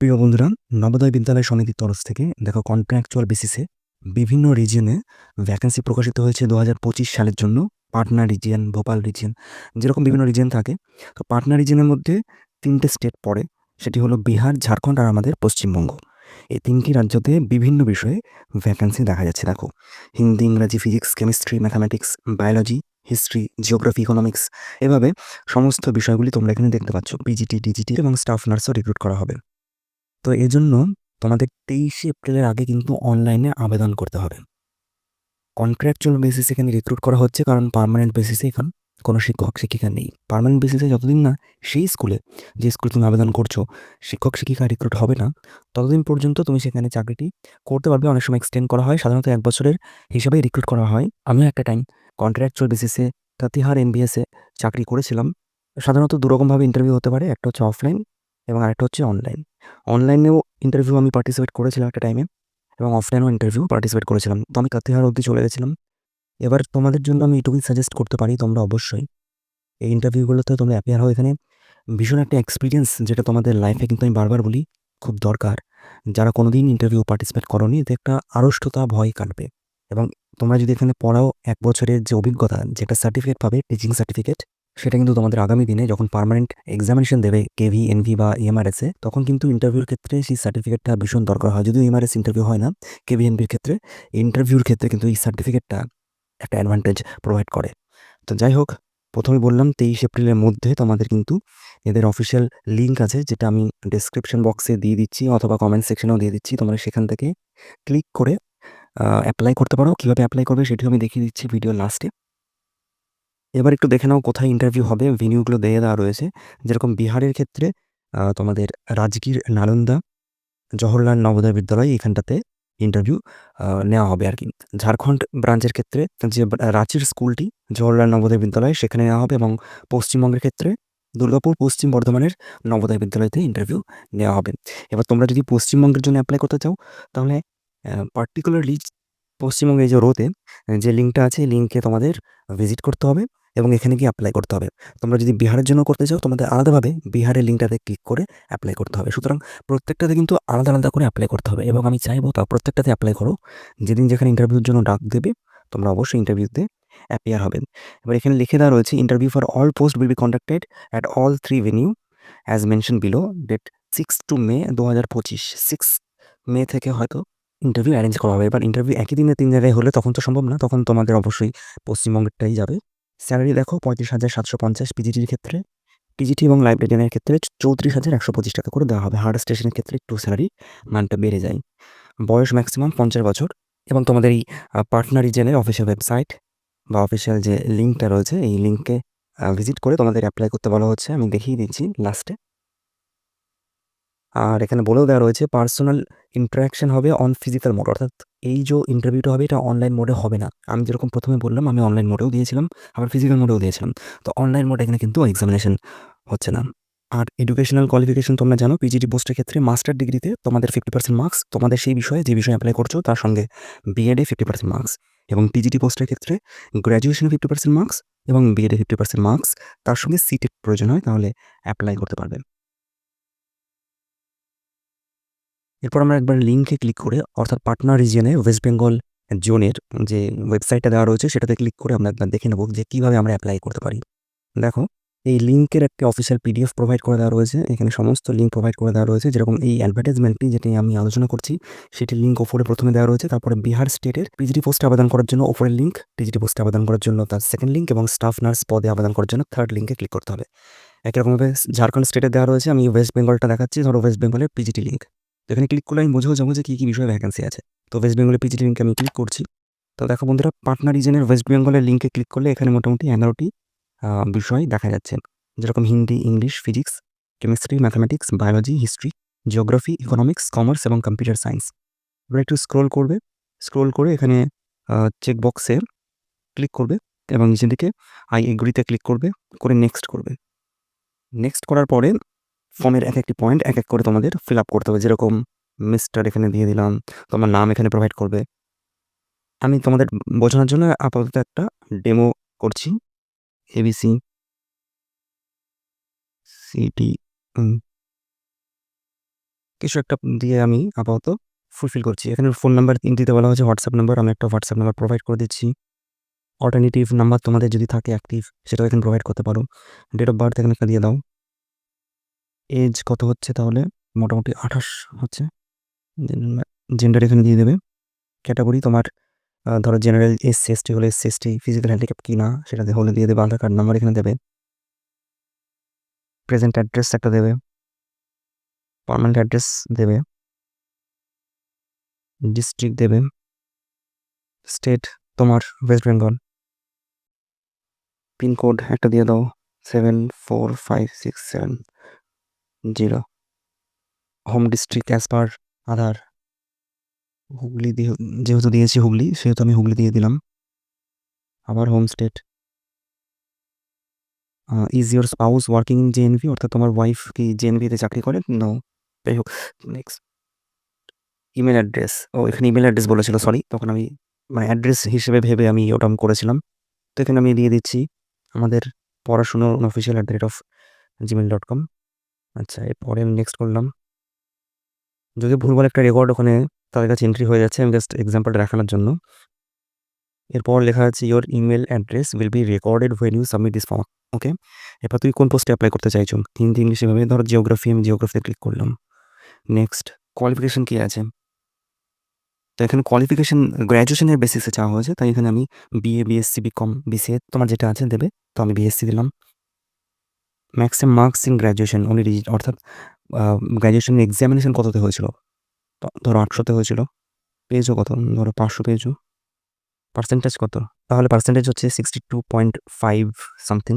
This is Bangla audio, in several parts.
প্রিয় বন্ধুরা নবোদয় বিদ্যালয় সমিতির তরফ থেকে দেখো কন্ট্রাকচুয়াল বেসিসে বিভিন্ন রিজিয়নে ভ্যাকেন্সি প্রকাশিত হয়েছে দু হাজার পঁচিশ সালের জন্য পাটনা রিজিয়ন ভোপাল রিজিয়ন যেরকম বিভিন্ন রিজিয়ন থাকে। তো পাটনা রিজিয়নের মধ্যে তিনটে স্টেট পড়ে সেটি হলো বিহার ঝাড়খণ্ড আর আমাদের পশ্চিমবঙ্গ। এই তিনটি রাজ্যতে বিভিন্ন বিষয়ে ভ্যাকেন্সি দেখা যাচ্ছে দেখো। হিন্দি ইংরাজি physics chemistry mathematics biology history geography economics এভাবে সমস্ত বিষয়গুলি তোমরা এখানে দেখতে পাচ্ছ। পিজিটি ডিজিটি এবং স্টাফ নার্সও রিক্রুট করা হবে। তো এজন্য তোমাদের তেইশে এপ্রিলের আগে কিন্তু অনলাইনে আবেদন করতে হবে। কন্ট্রাকচুয়াল বেসিসে এখানে রিক্রুট করা হচ্ছে কারণ পার্মানেন্ট বেসিসে এখন কোনো শিক্ষক শিক্ষিকা নেই। পার্মানেন্ট বেসিসে যতদিন না সেই স্কুলে যে স্কুলে তুমি আবেদন করছ, শিক্ষক শিক্ষিকা রিক্রুট হবে না, ততদিন পর্যন্ত তুমি সেখানে চাকরিটি করতে পারবে। অনেক সময় এক্সটেন্ড করা হয়, সাধারণত এক বছরের হিসাবেই রিক্রুট করা হয়। আমিও একটা টাইম কন্ট্রাকচুয়াল বেসিসে তাতিহার এনবিএসে চাকরি করেছিলাম। সাধারণত দুরকমভাবে ইন্টারভিউ হতে পারে, একটা হচ্ছে অফলাইন এবং আরেকটা হচ্ছে অনলাইন অনলাইনেও ইন্টারভিউ আমি পার্টিসিপেট করেছিলাম একটা টাইমে এবং অফলাইনেও ইন্টারভিউ পার্টিসিপেট করেছিলাম। তো আমি কাতিহার অবধি চলে গেছিলাম। এবার তোমাদের জন্য আমি এটুকুই সাজেস্ট করতে পারি তোমরা অবশ্যই। এই ইন্টারভিউগুলোতে তোমরা অ্যাপিয়ার হও এখানে। ভীষণ একটা এক্সপিরিয়েন্স যেটা তোমাদের লাইফে কিন্তু আমি বারবার বলি, খুব দরকার। যারা কোনোদিন ইন্টারভিউ পার্টিসিপেট করনি, এতে একটা আড়ষ্টতা, ভয় কাটবে। এবং তোমরা যদি এখানে পড়াও এক বছরের যে অভিজ্ঞতা, যেটা সার্টিফিকেট পাবে টিচিং সার্টিফিকেট সেটা কিন্তু তোমাদের আগামী দিনে যখন পার্মানেন্ট এক্সামিনেশন দেবে কেভি এনভি বা ইএমআরএস তখন কিন্তু ইন্টারভিউর ক্ষেত্রে সেই সার্টিফিকেটটা ভীষণ দরকার হয়। যদিও ইএমআরএস ইন্টারভিউ হয় না কেভি এনভির ক্ষেত্রে ইন্টারভিউর ক্ষেত্রে কিন্তু এই সার্টিফিকেটটা একটা অ্যাডভান্টেজ প্রোভাইড করে। তো যাই হোক, প্রথমে বললাম তেইশ এপ্রিলের মধ্যে তোমাদের কিন্তু এদের অফিসিয়াল লিঙ্ক আছে, যেটা আমি ডেসক্রিপশন বক্সে দিয়ে দিচ্ছি অথবা কমেন্ট সেকশনেও দিয়ে দিচ্ছি। তোমরা সেখান থেকে ক্লিক করে অ্যাপ্লাই করতে পারো। কীভাবে অ্যাপ্লাই করবে সেটিও আমি দেখিয়ে দিচ্ছি ভিডিও লাস্টে এবার একটু দেখে নাও কোথায় ইন্টারভিউ হবে। ভেনিউগুলো দিয়ে দেওয়া রয়েছে। যেরকম বিহারের ক্ষেত্রে তোমাদের রাজগীর, নালন্দা, জওহরলাল নবোদয় বিদ্যালয় এখানটাতে ইন্টারভিউ নেওয়া হবে আর কি ঝাড়খণ্ড ব্রাঞ্চের ক্ষেত্রে যে রাঁচির স্কুলটি জওহরলাল নবোদয় বিদ্যালয় সেখানে নেওয়া হবে এবং পশ্চিমবঙ্গের ক্ষেত্রে দুর্গাপুর পশ্চিম বর্ধমানের নবোদয় বিদ্যালয়তে ইন্টারভিউ নেওয়া হবে। এবার তোমরা যদি পশ্চিমবঙ্গের জন্য অ্যাপ্লাই করতে চাও, তাহলে পার্টিকুলারলি পশ্চিমবঙ্গে যে রোতে যে লিঙ্কটা আছে লিঙ্কে তোমাদের ভিজিট করতে হবে। এবং এখানে গিয়ে অ্যাপ্লাই করতে হবে। তোমরা যদি বিহারের জন্য করতে চাও, তোমাদের আলাদাভাবে বিহারের লিঙ্কটাতে ক্লিক করে অ্যাপ্লাই করতে হবে। সুতরাং প্রত্যেকটাতে কিন্তু আলাদা আলাদা করে অ্যাপ্লাই করতে হবে এবং আমি চাইব তা প্রত্যেকটাতে অ্যাপ্লাই করো। যেদিন যেখানে ইন্টারভিউর জন্য ডাক দেবে, তোমরা অবশ্যই ইন্টারভিউতে অ্যাপিয়ার হবেন এবার এখানে লিখে দেওয়া রয়েছে interview for all post will be conducted at all three venue as mention below date six two May দু হাজার পঁচিশ। সিক্স মে থেকে হয়তো ইন্টারভিউ অ্যারেঞ্জ করা হবে। এবার ইন্টারভিউ একই দিনে তিন জায়গায় হলে তখন তো সম্ভব না, তখন তোমাদের অবশ্যই পশ্চিমবঙ্গেরটাই যাবে। স্যালারি দেখো পঁয়ত্রিশ হাজার সাতশো পঞ্চাশ পিজিটির ক্ষেত্রে পিজিটি এবং লাইব্রেরিয়ানের ক্ষেত্রে চৌত্রিশ হাজার একশো পঁচিশ টাকা করে দেওয়া হবে। হার্ড স্টেশনের ক্ষেত্রে একটু স্যালারি মানটা বেড়ে যায়। বয়স ম্যাক্সিমাম পঞ্চাশ বছর এবং তোমাদের এই পার্টনার রিজেনের অফিসিয়াল ওয়েবসাইট বা অফিসিয়াল যে লিঙ্কটা রয়েছে, এই লিঙ্কে ভিজিট করে তোমাদের অ্যাপ্লাই করতে বলা হচ্ছে। আমি দেখিয়ে দিচ্ছি লাস্টে আর এখানে বলেও দেওয়া রয়েছে পার্সোনাল ইন্টারাকশন হবে অন ফিজিক্যাল মোড অর্থাৎ এই যে ইন্টারভিউটা হবে, এটা অনলাইন মোডে হবে না। আমি যেরকম প্রথমে বললাম, আমি অনলাইন মোডেও দিয়েছিলাম, আবার ফিজিক্যাল মোডেও দিয়েছিলাম। তো অনলাইন মোডে এখানে কিন্তু এক্সামিনেশন হচ্ছে না। আর এডুকেশনাল কোয়ালিফিকেশন তোমরা জানো পিজিডি পোস্টের ক্ষেত্রে মাস্টার ডিগ্রিতে তোমাদের ফিফটি পার্সেন্ট মার্কস তোমাদের সেই বিষয়ে যে বিষয়ে অ্যাপ্লাই করছ, তার সঙ্গে বিএডে ফিফটি পার্সেন্ট মার্কস এবং টিজিটি পোস্টের ক্ষেত্রে গ্র্যাজুয়েশনে ফিফটি পার্সেন্ট মার্কস এবং বিএডে ফিফটি পার্সেন্ট মার্কস তার সঙ্গে সিটের প্রয়োজন হয়, তাহলে অ্যাপ্লাই করতে পারবে। এরপর আমরা একবার লিঙ্কে ক্লিক করে, অর্থাৎ পাটনা রিজিয়নে ওয়েস্ট বেঙ্গল জোনের যে ওয়েবসাইটটা দেওয়া রয়েছে, সেটাতে ক্লিক করে আমরা একবার দেখে নেব যে কীভাবে আমরা অ্যাপ্লাই করতে পারি। দেখো, এই লিঙ্কের একটি অফিসিয়াল পিডিএফ প্রোভাইড করে দেওয়া রয়েছে। এখানে সমস্ত লিঙ্ক প্রোভাইড করে দেওয়া রয়েছে। যেরকম এই অ্যাডভার্টাইজমেন্টটি যেটি আমি আলোচনা করছি সেটির লিঙ্ক ওপরে প্রথমে দেওয়া রয়েছে। তারপরে বিহার স্টেটের পিজিটি পোস্টে আবেদন করার জন্য ওপরের লিঙ্ক টিজিটি পোস্টে আবেদন করার জন্য তার সেকেন্ড লিঙ্ক এবং স্টাফ নার্স পদে আবেদন করার জন্য থার্ড লিঙ্কে ক্লিক করতে হবে। একই রকমভাবে ঝাড়খণ্ড স্টেটে দেওয়া রয়েছে। আমি ওয়েস্ট বেঙ্গলটা দেখাচ্ছি। ধরো ওয়েস্ট বেঙ্গলের পিজিটি লিঙ্ক তো এখানে ক্লিক করলে আমি বুঝেও যাব যে কী কী বিষয়ে ভ্যাকেন্সি আছে। তো ওয়েস্ট বেঙ্গলের পিজিটি লিঙ্কে আমি ক্লিক করছি। তো দেখো বন্ধুরা, পাটনা রিজনের ওয়েস্ট বেঙ্গলের লিঙ্কে ক্লিক করলে এখানে মোটামুটি এগারোটি বিষয় দেখা যাচ্ছে। যেরকম Hindi, English physics chemistry mathematics biology history geography economics commerce এবং কম্পিউটার সায়েন্স এবার একটু স্ক্রোল করবে। স্ক্রোল করে এখানে চেক বক্সে ক্লিক করবে এবং নিচের দিকে আই এগ্রিতে ক্লিক করবে, করে নেক্সট করবে। নেক্সট করার পরে ফর্মের এক একটি পয়েন্ট এক এক করে তোমাদের ফিল আপ করতে হবে। যেরকম মিস্টার এখানে দিয়ে দিলাম, তোমার নাম এখানে প্রোভাইড করবে। আমি তোমাদের বোঝানোর জন্য আপাতত একটা ডেমো করছি। এবিসি সিটি কিছু একটা দিয়ে আমি আপাতত ফুলফিল করছি। এখানে ফোন নাম্বার দিতে বলা হয়েছে হোয়াটসঅ্যাপ নাম্বার আমি একটা হোয়াটসঅ্যাপ নাম্বার প্রোভাইড করে দিচ্ছি। অল্টারনেটিভ নাম্বার তোমাদের যদি থাকে অ্যাক্টিভ সেটাও এখানে প্রোভাইড করতে পারো। ডেট অফ বার্থ এখানে একটা দিয়ে দাও। এজ কত হচ্ছে তাহলে? মোটামুটি আঠাশ হচ্ছে। জেন্ডার এখানে দিয়ে দেবে। ক্যাটাগরি তোমার ধরো জেনারেল এস এসটি হলে এস এসটি ফিজিক্যাল হ্যান্ডিক্যাপ কি না সেটা দিয়ে হলে দিয়ে দেবে, আধার কার্ড নাম্বার এখানে দেবে। প্রেজেন্ট অ্যাড্রেস একটা দেবে। পার্মানেন্ট অ্যাড্রেস দেবে। ডিস্ট্রিক্ট দেবে। স্টেট তোমার ওয়েস্ট বেঙ্গল পিনকোড একটা দিয়ে দাও। Seven four five six seven zero. Home district as per Aadhaar Hooghly দিয়ে যেহেতু দিয়েছি হুগলি, সেহেতু আমি হুগলি দিয়ে দিলাম। আবার home state is your spouse working in JNV অর্থাৎ তোমার ওয়াইফ কি জেএনভিতে চাকরি করে? নো যাই হোক নেক্সট ইমেল অ্যাড্রেস ও, এখানে ইমেল অ্যাড্রেস বলেছিল সরি তখন আমি মানে অ্যাড্রেস হিসেবে ভেবে আমি ওটা আমি করেছিলাম। তো এখানে আমি দিয়ে দিচ্ছি আমাদের পড়াশুনোর official at the rate of Gmail dot com আচ্ছা এরপরে আমি নেক্সট করলাম। যদি ভুলভাল একটা রেকর্ড ওখানে তাদের কাছে এন্ট্রি হয়ে যাচ্ছে, আমি জাস্ট এক্সাম্পলটা দেখানোর জন্য। এরপর লেখা আছে your email address will be recorded when you submit this form okay এবার তুই কোন পোস্টে অ্যাপ্লাই করতে চাইছো? হিন্দি, ইংলিশ, এভাবে ধরো জিওগ্রাফি আমি জিওগ্রাফিতে ক্লিক করলাম। নেক্সট কোয়ালিফিকেশন কী আছে? তো এখানে কোয়ালিফিকেশন গ্র্যাজুয়েশনের বেসিসে চাওয়া হয়েছে, তাই এখানে আমি বিএ বিএসসি বিকম বিসিএ তোমার যেটা আছে দেবে, তো আমি বিএসসি দিলাম। Maximum marks in graduation only digit অর্থাৎ গ্র্যাজুয়েশন এক্সামিনেশন কততে হয়েছিল? ধরো আটশোতে হয়েছিল। পেজও কত? ধরো পাঁচশো পেজও পার্সেন্টেজ কত? তাহলে পার্সেন্টেজ হচ্ছে sixty two point five something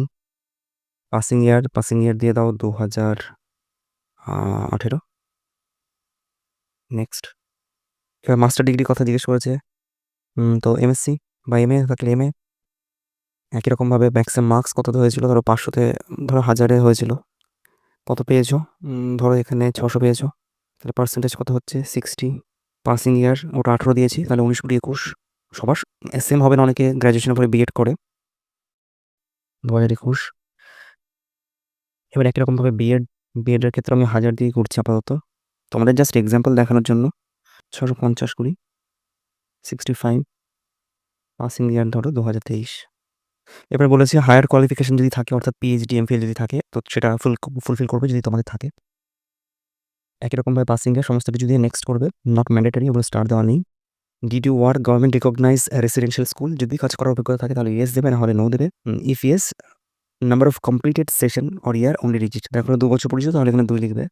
passing year passing year দিয়ে দাও দু হাজার আঠেরো। নেক্সট এবার মাস্টার ডিগ্রি কথা জিজ্ঞেস করেছে। তো এমএসসি বা এম এ থাকলে এম এ একই রকমভাবে ম্যাক্সিমাম মার্কস কত হয়েছিল? ধরো পাঁচশোতে ধরো হাজারে হয়েছিল। কত পেয়েছ? ধরো এখানে ছশো পেয়েছ। তাহলে পার্সেন্টেজ কত হচ্ছে? সিক্সটি পাসিং ইয়ার ওটা আঠেরো দিয়েছি, তাহলে উনিশ কুড়ি একুশ। সবার সেম হবে না অনেকে গ্র্যাজুয়েশনের পরে বিএড করে। দু হাজার একুশ। এবার একই রকমভাবে বিএড বিএডের ক্ষেত্রে আমি হাজার দিয়ে করছি আপাতত। তোমাদের জাস্ট এক্সাম্পল দেখানোর জন্য। ছশো পঞ্চাশ কুড়ি সিক্সটি ফাইভ পাসিং ইয়ার ধরো দু হাজার তেইশ। এবার বলেছি হায়ার কোয়ালিফিকেশন যদি থাকে, অর্থাৎ পিএইচডি এমফিল যদি থাকে, তো সেটা ফুল ফুলফিল করবে যদি তোমাদের থাকে। একই রকমভাবে পাসিং ইয়ার সমস্ত কিছু দিয়ে নেক্সট করবে। নট ম্যান্ডেটারি ওগুলো স্টার দেওয়া নেই। Did you work government recognise residential school যদি কাজ করার অভিজ্ঞতা থাকে, তাহলে ইয়েস দেবে না হলে নো দেবে if yes number of completed session or year only digit দেখো দু বছর পরিচয় তাহলে এখানে দুই লিখবে।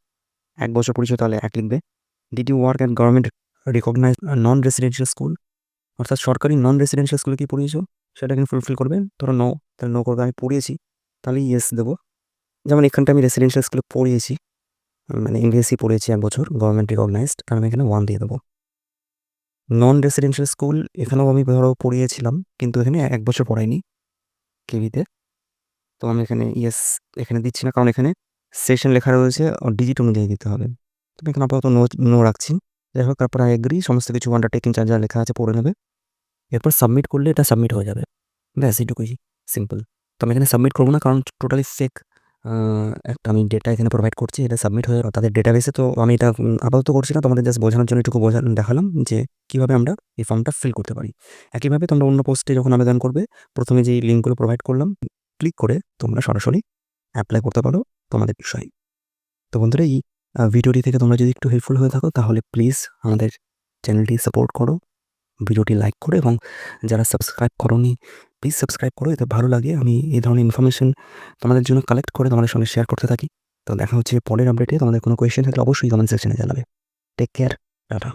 এক বছর পরিচয় তাহলে এক লিখবে। Did you work at government recognise non residential school অর্থাৎ সরকারি নন রেসিডেন্সিয়াল স্কুলে কি পড়িয়েছো? সেটা কিন্তু ফুলফিল করবে ধরো নো তাহলে নো করবে, আমি পড়িয়েছি, তাহলে ইয়েস দেবো। যেমন এখানটা আমি রেসিডেন্সিয়াল স্কুলে পড়িয়েছি মানে ইংরেজি পড়িয়েছি এক বছর গভর্নমেন্ট রিকগনাইজড আমি এখানে ওয়ান দিয়ে দেবো। নন রেসিডেন্সিয়াল স্কুল এখানেও আমি ধরো পড়িয়েছিলাম, কিন্তু এখানে এক বছর পড়াইনি কেভিতে তো। আমি এখানে ইয়েস এখানে দিচ্ছি না, কারণ এখানে সেশন লেখা রয়েছে ডিজিট অনুযায়ী দিতে হবে। তো এখানে আপাতত নো নো রাখছি। যাই হোক, তারপর আই এগ্রি সমস্ত কিছু আন্ডারটেকিং চার্জ যা লেখা আছে পড়ে নেবে। এরপর সাবমিট করলে এটা সাবমিট হয়ে যাবে। ব্যাস, এইটুকুই। সিম্পল তো আমি এখানে সাবমিট করব না, কারণ টোটালি ফেক একটা আমি ডেটা এখানে প্রোভাইড করছি, এটা সাবমিট হয়ে তাদের ডেটাবেসে তো আমি এটা আপাতত করছি না, তোমাদের জাস্ট বোঝানোর জন্য একটু বোঝা, দেখালাম যে কীভাবে আমরা এই ফর্মটা ফিল করতে পারি। একইভাবে তোমরা অন্য পোস্টে যখন আবেদন করবে, প্রথমে যেই লিঙ্কগুলো প্রোভাইড করলাম ক্লিক করে তোমরা সরাসরি অ্যাপ্লাই করতে পারো তোমাদের বিষয়। তো বন্ধুরা, এই ভিডিওটি থেকে তোমরা যদি একটু হেল্পফুল হয়ে থাকো, তাহলে প্লিজ আমাদের চ্যানেলটি সাপোর্ট করো। ভিডিওটি লাইক করো এবং যারা সাবস্ক্রাইব করনি প্লিজ সাবস্ক্রাইব করো, এতে ভালো লাগে। আমি এই ধরনের ইনফরমেশন তোমাদের জন্য কালেক্ট করে তোমাদের সঙ্গে শেয়ার করতে থাকি। তো দেখা হচ্ছে পরের আপডেটে তোমাদের কোনো কোয়েশ্চেন থাকলে অবশ্যই কমেন্ট সেকশনে জানাবে। Take care tata.